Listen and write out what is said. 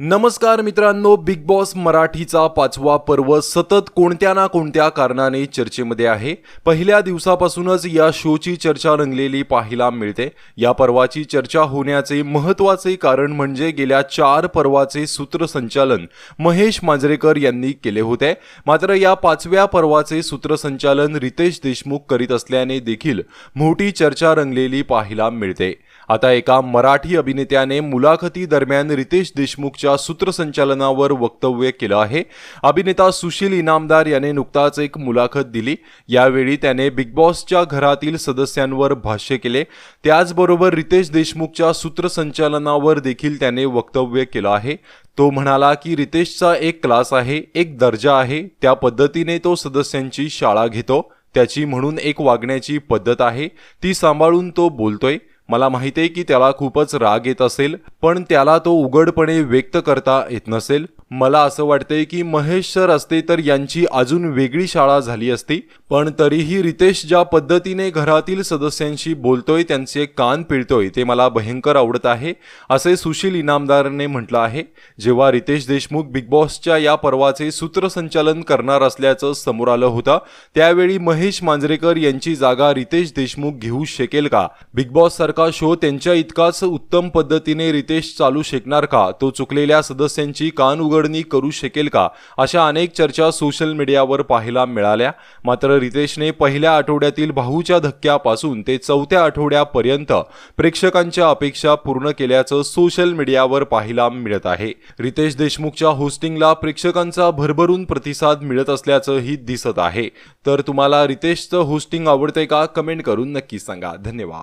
नमस्कार मित्रांनो big boss मराठीचा पाचवा पर्व सतत कोणत्या ना कोणत्या कारणाने चर्चेमध्ये आहे. पहिल्या दिवसापासूनच या शोची चर्चा रंगलेली पाहायला मिळते. या पर्वाची चर्चा होण्याचे महत्त्वाचे कारण म्हणजे गेल्या चार पर्वाचे सूत्रसंचालन महेश मांजरेकर यांनी केले होते. मात्र या पाचव्या पर्वाचे सूत्रसंचालन रितेश देशमुख करीत असल्याने देखील मोठी चर्चा रंगलेली पाहायला मिळते. आता एका मराठी अभिनेत्याने मुलाखती दरम्यान रितेश देशमुखच्या सूत्रसंचालनावर वक्तव्य केलं आहे. अभिनेता सुशील इनामदार याने नुकताच एक मुलाखत दिली. यावेळी त्याने बिग बॉसच्या घरातील सदस्यांवर भाष्य केले. त्याचबरोबर रितेश देशमुखच्या सूत्रसंचालनावर देखील त्याने वक्तव्य केलं आहे. तो म्हणाला की रितेशचा एक क्लास आहे एक दर्जा आहे. त्या पद्धतीने तो सदस्यांची शाळा घेतो. त्याची म्हणून एक वागण्याची पद्धत आहे. ती सांभाळून तो बोलतोय. मला माहिती आहे की त्याला खूपच राग येत असेल पण त्याला तो उघडपणे व्यक्त करता येत नसेल. मला असं वाटतंय की महेश सर असते तर यांची अजून वेगळी शाळा झाली असती. पण तरीही रितेश ज्या पद्धतीने घरातील सदस्यांशी बोलतोय त्यांचे कान पिळतोय ते मला भयंकर आवडत आहे असे सुशील इनामदारने म्हटलं आहे. जेव्हा रितेश देशमुख बिग बॉसच्या या पर्वाचे सूत्रसंचालन करणार असल्याचं समोर आलं होतं त्यावेळी महेश मांजरेकर यांची जागा रितेश देशमुख घेऊ शकेल का? बिग बॉस सारखा शो त्यांच्या इतकाच उत्तम पद्धतीने रितेश चालू शकणार का? तो चुकलेल्या सदस्यांची कान उघडणी करू शकेल का? अशा अनेक चर्चा सोशल मीडियावर पाहायला मिळाल्या. मात्र रितेशने पहिल्या आठवड्यातील भाऊच्या धक्क्यापासून ते चौथ्या आठवड्यापर्यंत प्रेक्षकांच्या अपेक्षा पूर्ण केल्याचं सोशल मीडियावर पाहायला मिळत आहे. रितेश देशमुखच्या होस्टिंगला प्रेक्षकांचा भरभरून प्रतिसाद मिळत असल्याचंही दिसत आहे. तर तुम्हाला रितेशचं होस्टिंग आवडते का? कमेंट करून नक्की सांगा. धन्यवाद.